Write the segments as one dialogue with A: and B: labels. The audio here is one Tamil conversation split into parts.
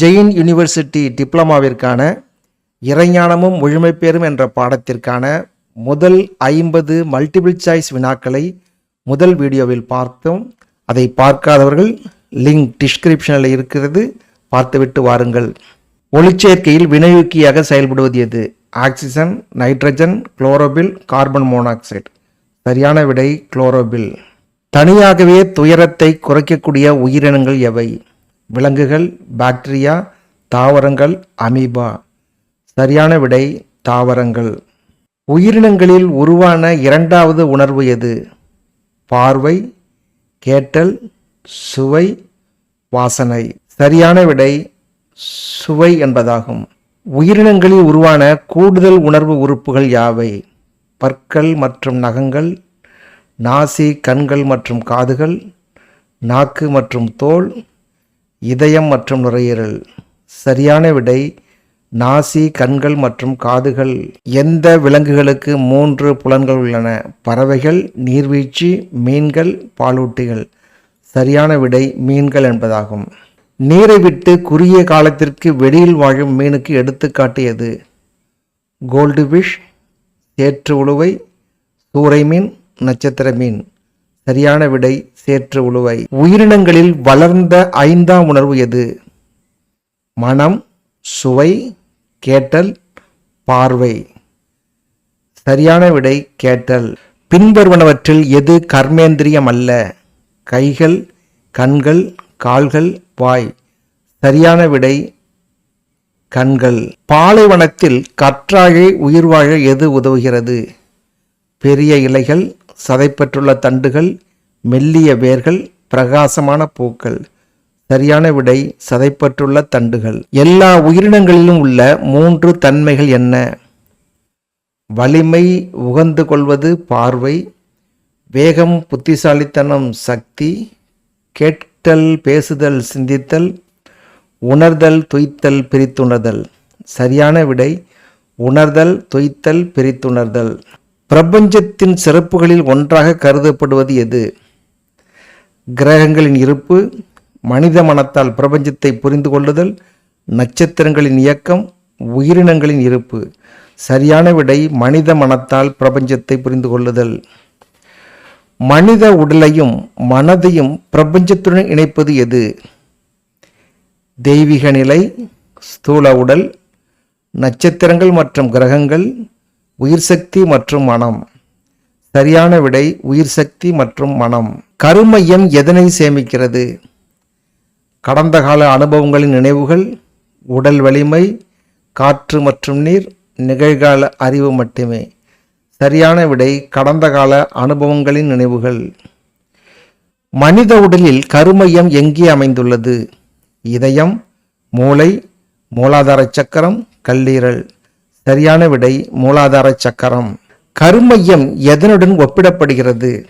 A: ஜெயின் யூனிவர்சிட்டி டிப்ளமாவிற்கான இறைஞானமும் முழுமைப்பேரும் என்ற பாடத்திற்கான முதல் ஐம்பது மல்டிபிள் சாய்ஸ் வினாக்களை முதல் வீடியோவில் பார்த்தோம். அதை பார்க்காதவர்கள் லிங்க் டிஸ்கிரிப்ஷனில் இருக்கிறது. பார்த்துவிட்டு வாருங்கள். ஒளிச்சேர்க்கையில் வினையூக்கியாக செயல்படுவது எது oxygen nitrogen chlorophyll carbon monoxide. சரியான விடை குளோரோபில். தனியாகவே துயரத்தை குறைக்கக்கூடிய உயிரினங்கள் எவை? விலங்குகள் பாக்டீரியா தாவரங்கள் அமீபா. சரியான விடை தாவரங்கள். உயிரினங்களில் உருவான இரண்டாவது உணர்வு எது? பார்வை கேட்டல் சுவை வாசனை. சரியான விடை சுவை என்பதாகும். உயிரினங்களில் உருவான கூடுதல் உணர்வு உறுப்புகள் யாவை? பற்கள் மற்றும் நகங்கள் நாசி கண்கள் மற்றும் காதுகள் நாக்கு மற்றும் தோல் இதயம் மற்றும் நுரையீரல். சரியான விடை நாசி கண்கள் மற்றும் காதுகள். எந்த விலங்குகளுக்கு மூன்று புலன்கள் உள்ளன? பறவைகள் நீர்வீழ்ச்சி மீன்கள் பாலூட்டிகள். சரியான விடை மீன்கள் என்பதாகும். நீரை விட்டு குறுகிய காலத்திற்கு வெளியில் வாழும் மீனுக்கு எடுத்துக்காட்டியது கோல்டு ஃபிஷ் சேற்று உழுவை சூறை மீன் நட்சத்திர மீன். சரியான விடை சேற்று உழுவை. உயிரினங்களில் வளர்ந்த ஐந்தாம் உணர்வு எது? மனம் சுவை கேட்டல் பார்வை. சரியான விடை கேட்டல். பின்வருவனவற்றில் எது கர்மேந்திரியம் அல்ல? கைகள் கண்கள் கால்கள் வாய். சரியான விடை கண்கள். பாலைவனத்தில் கற்றாழை உயிர் வாழ எது உதவுகிறது? பெரிய இலைகள் சதைப்பற்றுள்ள தண்டுகள் மெல்லிய வேர்கள் பிரகாசமான பூக்கள். சரியான விடை சதைப்பற்றுள்ள தண்டுகள். எல்லா உயிரினங்களிலும் உள்ள மூன்று தன்மைகள் என்ன? வலிமை உகந்து கொள்வது பார்வை. வேகம் புத்திசாலித்தனம் சக்தி. கேட்கல் பேசுதல் சிந்தித்தல். உணர்தல் துய்த்தல் பிரித்துணர்தல். சரியான விடை உணர்தல் துய்த்தல் பிரித்துணர்தல். பிரபஞ்சத்தின் சிறப்புகளில் ஒன்றாக கருதப்படுவது எது? கிரகங்களின் இருப்பு மனித மனத்தால் பிரபஞ்சத்தை புரிந்து கொள்ளுதல் நட்சத்திரங்களின் இயக்கம் உயிரினங்களின் இருப்பு. சரியான விடை மனித மனத்தால் பிரபஞ்சத்தை புரிந்து கொள்ளுதல் மனித உடலையும் மனதையும் பிரபஞ்சத்துடன் இணைப்பது எது? தெய்வீக நிலை ஸ்தூல உடல் நட்சத்திரங்கள் மற்றும் கிரகங்கள் உயிர் சக்தி மற்றும் மனம். சரியான விடை உயிர் சக்தி மற்றும் மனம். கருமையம் எதனை சேமிக்கிறது? கடந்த கால அனுபவங்களின் நினைவுகள் உடல் வலிமை காற்று மற்றும் நீர் நிகழ்கால அறிவு மட்டுமே. சரியான விடை கடந்த கால அனுபவங்களின் நினைவுகள். மனித உடலில் கருமையம் எங்கே அமைந்துள்ளது? இதயம் மூளை மூலாதார சக்கரம் கல்லீரல். சரியான விடை மூலாதார சக்கரம். கருமையம் எதனுடன் ஒப்பிடப்படுகிறது?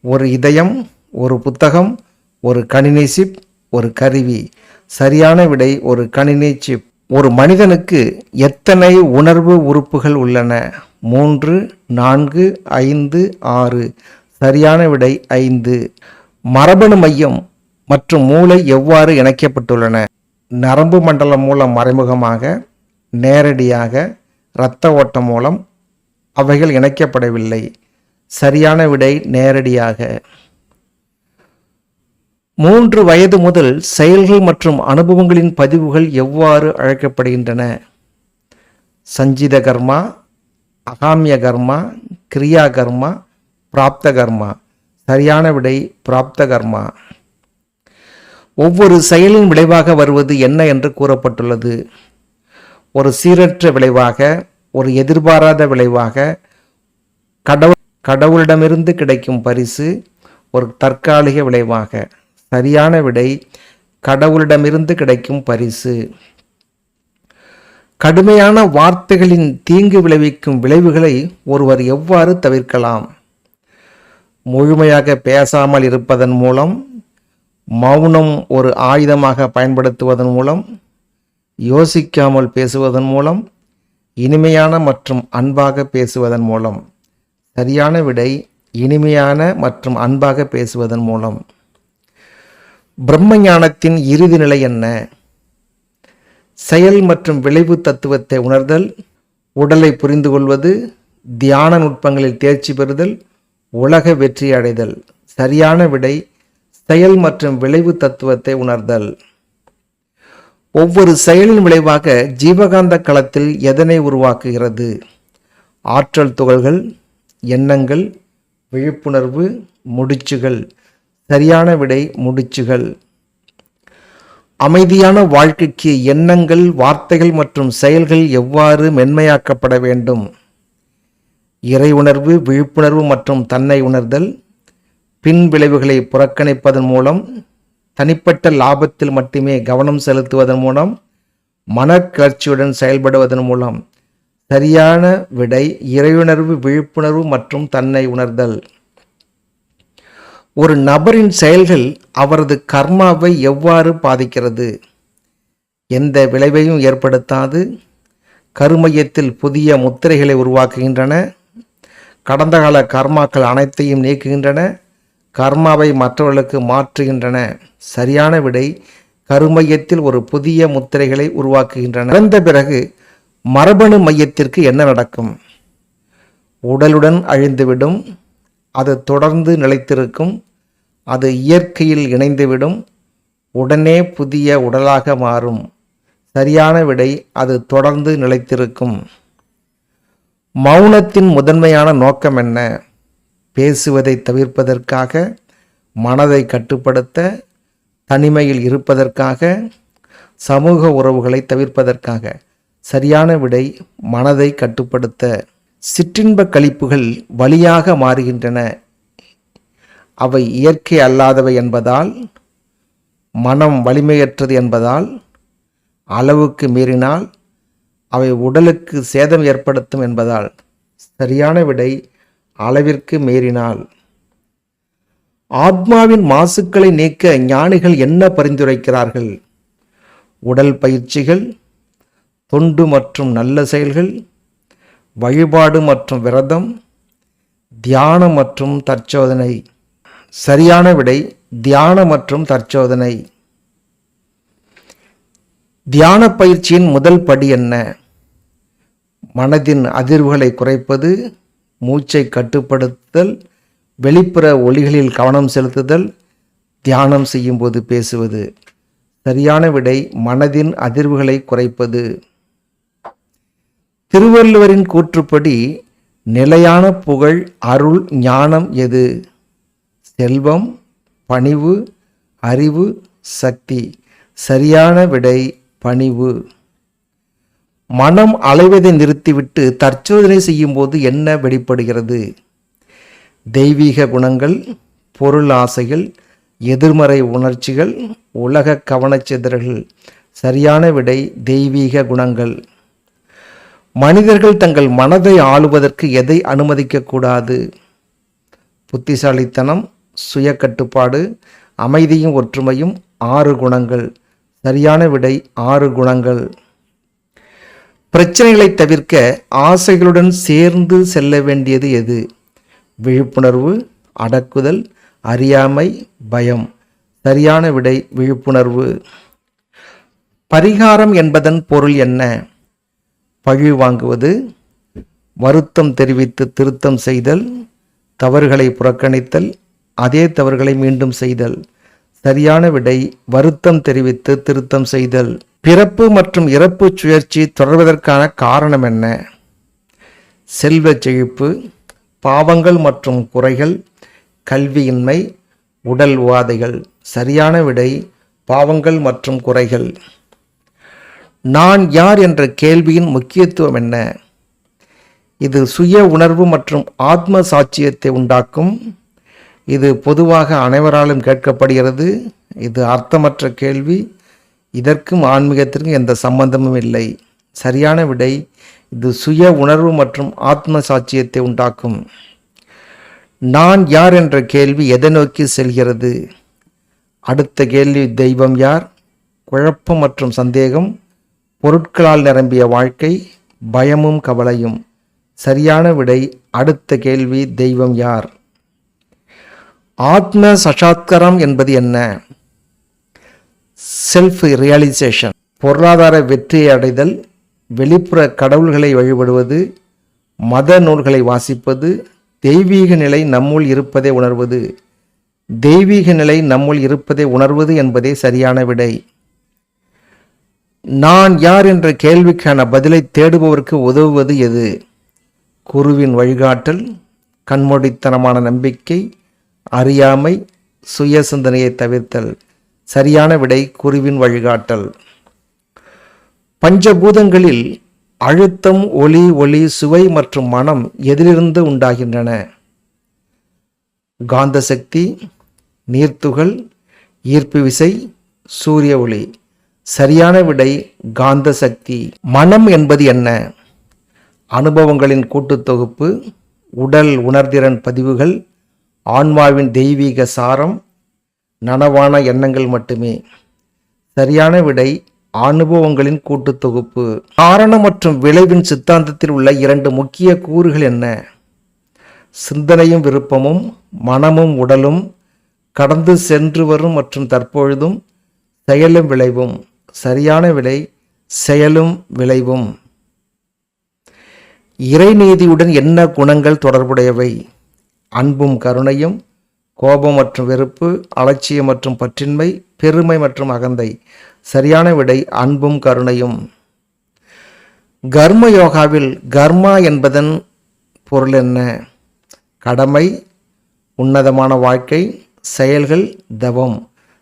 A: ஒரு இதயம் ஒரு புத்தகம் ஒரு கணினி சிப் ஒரு கருவி. சரியான விடை ஒரு கணினி சிப். ஒரு மனிதனுக்கு எத்தனை உணர்வு உறுப்புகள் உள்ளன? மூன்று நான்கு ஐந்து ஆறு. சரியான விடை ஐந்து. மரபணு மையம் மற்றும் மூளை எவ்வாறு இணைக்கப்பட்டுள்ளன? நரம்பு மண்டலம் மூலம் மறைமுகமாக நேரடியாக இரத்த ஓட்டம் மூலம் அவைகள் இணைக்கப்படவில்லை. சரியான விடை நேரடியாக. மூன்று வயது முதல் செயல்கள் மற்றும் அனுபவங்களின் பதிவுகள் எவ்வாறு அழைக்கப்படுகின்றன? சஞ்சித கர்மா அகாமிய கர்மா கிரியா கர்மா பிராப்த கர்மா சரியான விடை பிராப்த கர்மா ஒவ்வொரு செயலின் விளைவாக வருவது என்ன என்று கூறப்பட்டுள்ளது. ஒரு சீரற்ற விளைவாக ஒரு எதிர்பாராத விளைவாக கடவுள் கடவுளிடமிருந்து கிடைக்கும் பரிசு ஒரு தற்காலிக விளைவாக. சரியான விடை கடவுளிடமிருந்து கிடைக்கும் பரிசு. கடுமையான வார்த்தைகளின் தீங்கு விளைவிக்கும் விளைவுகளை ஒருவர் எவ்வாறு தவிர்க்கலாம்? முழுமையாக பேசாமல் இருப்பதன் மூலம் மௌனம் ஒரு ஆயுதமாக பயன்படுத்துவதன் மூலம் யோசிக்காமல் பேசுவதன் மூலம் இனிமையான மற்றும் அன்பாக பேசுவதன் மூலம் சரியான விடை இனிமையான மற்றும் அன்பாக பேசுவதன் மூலம். பிரம்ம ஞானத்தின் இறுதி நிலை என்ன? செயல் மற்றும் விளைவு தத்துவத்தை உணர்தல் உடலை புரிந்து கொள்வது தியான நுட்பங்களில் தேர்ச்சி பெறுதல் உலக வெற்றி அடைதல் சரியான விடை செயல் மற்றும் விளைவு தத்துவத்தை உணர்தல். ஒவ்வொரு செயலின் விளைவாக ஜீவகாந்த களத்தில் எதனை உருவாக்குகிறது? ஆற்றல் துகள்கள் எண்ணங்கள் விழிப்புணர்வு முடிச்சுகள். சரியான விடை முடிச்சுகள். அமைதியான வாழ்க்கைக்கு எண்ணங்கள் வார்த்தைகள் மற்றும் செயல்கள் எவ்வாறு மென்மையாக்கப்பட வேண்டும்? இறை உணர்வு விழிப்புணர்வு மற்றும் தன்னை உணர்தல். பின் விளைவுகளை புறக்கணிப்பதன் மூலம் தனிப்பட்ட லாபத்தில் மட்டுமே கவனம் செலுத்துவதன் மூலம் மனக்கிளர்ச்சியுடன் செயல்படுவதன் மூலம் சரியான விடை இறையுணர்வு விழிப்புணர்வு மற்றும் தன்னை உணர்தல். ஒரு நபரின் செயல்கள் அவரது கர்மாவை எவ்வாறு பாதிக்கிறது? எந்த விளைவையும் ஏற்படுத்தாது. கருமையத்தில் புதிய முத்திரைகளை உருவாக்குகின்றன. கடந்த கால கர்மாக்கள் அனைத்தையும் நீக்குகின்றன. கர்மாவை மற்றவர்களுக்கு மாற்றுகின்றன. சரியான விடை கருமையத்தில் ஒரு புதிய முத்திரைகளை உருவாக்குகின்றன. இறந்த பிறகு மரபணு மையத்திற்கு என்ன நடக்கும்? உடலுடன் அழிந்துவிடும் அது தொடர்ந்து நிலைத்திருக்கும் அது இயற்கையில் இணைந்துவிடும் உடனே புதிய உடலாக மாறும். சரியான விடை அது தொடர்ந்து நிலைத்திருக்கும். மௌனத்தின் முதன்மையான நோக்கம் என்ன? பேசுவதை தவிர்ப்பதற்காக மனதை கட்டுப்படுத்த தனிமையில் இருப்பதற்காக சமூக உறவுகளை தவிர்ப்பதற்காக. சரியான விடை மனதை கட்டுப்படுத்த. சிற்றின்ப கழிப்புகள் வழியாக மாறுகின்றன. அவை இயற்கை அல்லாதவை என்பதால் மனம் வலிமையற்றது என்பதால் அளவுக்கு மீறினால் அவை உடலுக்கு சேதம் ஏற்படுத்தும் என்பதால். சரியான விடை அளவிற்கு மீறினால். ஆத்மாவின் மாசுக்களை நீக்க ஞானிகள் என்ன பரிந்துரைக்கிறார்கள்? உடல் பயிற்சிகள் தொண்டு மற்றும் நல்ல செயல்கள் வழிபாடு மற்றும் விரதம் தியானம் மற்றும் தற்சோதனை சரியான விடை தியானம் மற்றும் தற்சோதனை. தியான பயிற்சியின் முதல் படி என்ன? மனதின் அதிர்வுகளை குறைப்பது மூச்சை கட்டுப்படுத்துதல் வெளிப்புற ஒளிகளில் கவனம் செலுத்துதல் தியானம் செய்யும்போது பேசுவது. சரியான விடை மனதின் அதிர்வுகளை குறைப்பது. திருவள்ளுவரின் கூற்றுப்படி நிலையான புகழ் அருள் ஞானம் எது? செல்வம் பணிவு அறிவு சக்தி. சரியான விடை பணிவு. மனம் அலைவதை நிறுத்திவிட்டு தற்சோதனை செய்யும்போது என்ன வெளிப்படுகிறது? தெய்வீக குணங்கள் பொருள் ஆசைகள் எதிர்மறை உணர்ச்சிகள் உலக கவனச்சிதறல்கள் சரியான விடை தெய்வீக குணங்கள். மனிதர்கள் தங்கள் மனதை ஆளுவதற்கு எதை அனுமதிக்கக்கூடாது புத்திசாலித்தனம் சுய கட்டுப்பாடு அமைதியும் ஒற்றுமையும் ஆறு குணங்கள். சரியான விடை ஆறு குணங்கள். பிரச்சனைகளை தவிர்க்க ஆசைகளுடன் சேர்ந்து செல்ல வேண்டியது எது? விழிப்புணர்வு அடக்குதல் அறியாமை பயம். சரியான விடை விழிப்புணர்வு. பரிகாரம் என்பதன் பொருள் என்ன? பழி வாங்குவது வருத்தம் தெரிவித்து திருத்தம் செய்தல் தவறுகளை புறக்கணித்தல் அதே தவறுகளை மீண்டும் செய்தல். சரியான விடை வருத்தம் தெரிவித்து திருத்தம் செய்தல். பிறப்பு மற்றும் இறப்பு சுழற்சி தொடர்வதற்கான காரணம் என்ன? செல்வ செழிப்பு பாவங்கள் மற்றும் குறைகள் கல்வியின்மை உடல் உவாதைகள் சரியான விடை பாவங்கள் மற்றும் குறைகள். நான் யார் என்ற கேள்வியின் முக்கியத்துவம் என்ன? இது சுய உணர்வு மற்றும் ஆத்ம சாட்சியத்தை உண்டாக்கும். இது பொதுவாக அனைவராலும் கேட்கப்படுகிறது. இது அர்த்தமற்ற கேள்வி. இதற்கும் ஆன்மீகத்திற்கும் எந்த சம்பந்தமும் இல்லை. சரியான விடை இது சுய உணர்வு மற்றும் ஆத்ம சாட்சியத்தை உண்டாக்கும். நான் யார் என்ற கேள்வி எதை நோக்கி செல்கிறது? அடுத்த கேள்வி தெய்வம் யார்? குழப்பம் மற்றும் சந்தேகம் பொருட்களால் நிரம்பிய வாழ்க்கை பயமும் கவலையும். சரியான விடை அடுத்த கேள்வி தெய்வம் யார்? ஆத்ம சசாத்கரம் என்பது என்ன? செல்ஃப் ரியலைசேஷன் பொருளாதார வெற்றியை அடைதல் வெளிப்புற கடவுள்களை வழிபடுவது மத நூல்களை வாசிப்பது தெய்வீக நிலை நம்முள் இருப்பதை உணர்வது. தெய்வீக நிலை நம்முள் இருப்பதை உணர்வது என்பதே சரியான விடை. நான் யார் என்ற கேள்விக்கான பதிலை தேடுபவருக்கு உதவுவது எது? குருவின் வழிகாட்டல் கண்மூடித்தனமான நம்பிக்கை அறியாமை சுய சிந்தனையை தவிர்த்தல். சரியான விடை குருவின் வழிகாட்டல். பஞ்சபூதங்களில் அழுத்தம் ஒளி ஒளி சுவை மற்றும் மனம் எதிலிருந்து உண்டாகின்றன? காந்த சக்தி நீர்த்துகள் ஈர்ப்பு விசை சூரிய ஒளி. சரியான விடை காந்த சக்தி மனம் என்பது என்ன? அனுபவங்களின் கூட்டுத்தொகுப்பு உடல் உணர்திறன் பதிவுகள் ஆன்மாவின் தெய்வீக சாரம் நனவான எண்ணங்கள் மட்டுமே. சரியான விடை அனுபவங்களின் கூட்டுத் தொகுப்பு. காரணம் மற்றும் விளைவின் சித்தாந்தத்தில் உள்ள இரண்டு முக்கிய கூறுகள் என்ன? சிந்தனையும் விருப்பமும் மனமும் உடலும் கடந்து சென்று வரும் மற்றும் தற்பொழுதும் செயலும் விளைவும். சரியான விலை செயலும் விளைவும். இறைநீதியுடன் என்ன குணங்கள் தொடர்புடையவை? அன்பும் கருணையும் கோபம் மற்றும் வெறுப்பு அலட்சியம் மற்றும் பற்றின்மை பெருமை மற்றும் அகந்தை சரியான விடை அன்பும் கருணையும். கர்ம யோகாவில் கர்மா என்பதன் பொருள் என்ன? கடமை உன்னதமான வாழ்க்கை செயல்கள் தவம்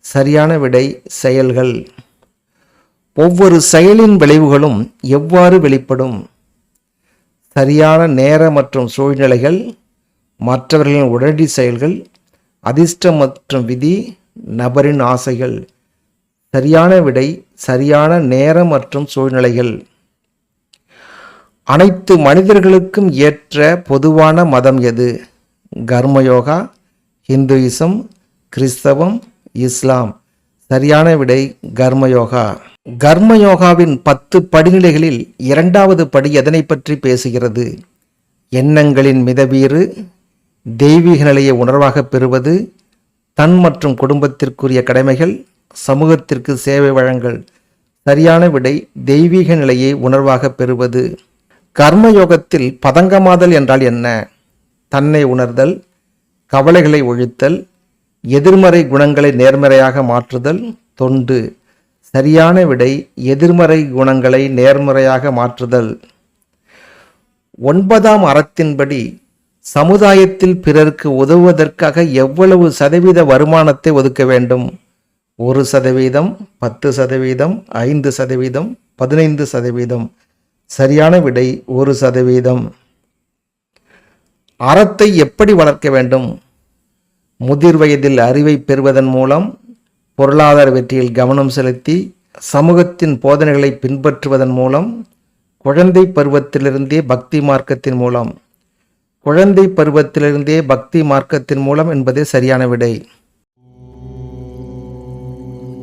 A: சரியான விடை செயல்கள். ஒவ்வொரு செயலின் விளைவுகளும் எவ்வாறு வெளிப்படும்? சரியான நேர மற்றும் சூழ்நிலைகள் மற்றவர்களின் உடனடி செயல்கள் அதிர்ஷ்டம் மற்றும் விதி நபரின் ஆசைகள் சரியான விடை சரியான நேரம் மற்றும் சூழ்நிலைகள். அனைத்து மனிதர்களுக்கும் ஏற்ற பொதுவான மதம் எது? கர்மயோகா ஹிந்துயிசம் கிறிஸ்தவம் இஸ்லாம். சரியான விடை கர்மயோகா. கர்மயோகாவின் பத்து படிநிலைகளில் இரண்டாவது படி எதனை பற்றி பேசுகிறது? எண்ணங்களின் மிதவீறு தெய்வீக நிலையை உணர்வாக பெறுவது தன் மற்றும் குடும்பத்திற்குரிய கடமைகள் சமூகத்திற்கு சேவை வழங்கல் சரியான விடை தெய்வீக நிலையை உணர்வாக பெறுவது. கர்மயோகத்தில் பதங்கமாதல் என்றால் என்ன? தன்னை உணர்தல் கவலைகளை ஒழித்தல் எதிர்மறை குணங்களை நேர்மறையாக மாற்றுதல் தொண்டு. சரியான விடை எதிர்மறை குணங்களை நேர்மறையாக மாற்றுதல். ஒன்பதாம் அறத்தின்படி சமுதாயத்தில் பிறருக்கு உதவுவதற்காக எவ்வளவு சதவீத வருமானத்தை ஒதுக்க வேண்டும்? ஒரு சதவீதம் பத்து சதவீதம் ஐந்து சதவீதம் பதினைந்து சதவீதம். சரியான விடை ஒரு சதவீதம். அறத்தை எப்படி வளர்க்க வேண்டும்? முதிர் வயதில் அறிவை பெறுவதன் மூலம் பொருளாதார வெற்றியில் கவனம் செலுத்தி சமூகத்தின் போதனைகளை பின்பற்றுவதன் மூலம் குழந்தை பருவத்திலிருந்தே பக்தி மார்க்கத்தின் மூலம். குழந்தை பருவத்திலிருந்தே பக்தி மார்க்கத்தின் மூலம் என்பதே சரியான விடை.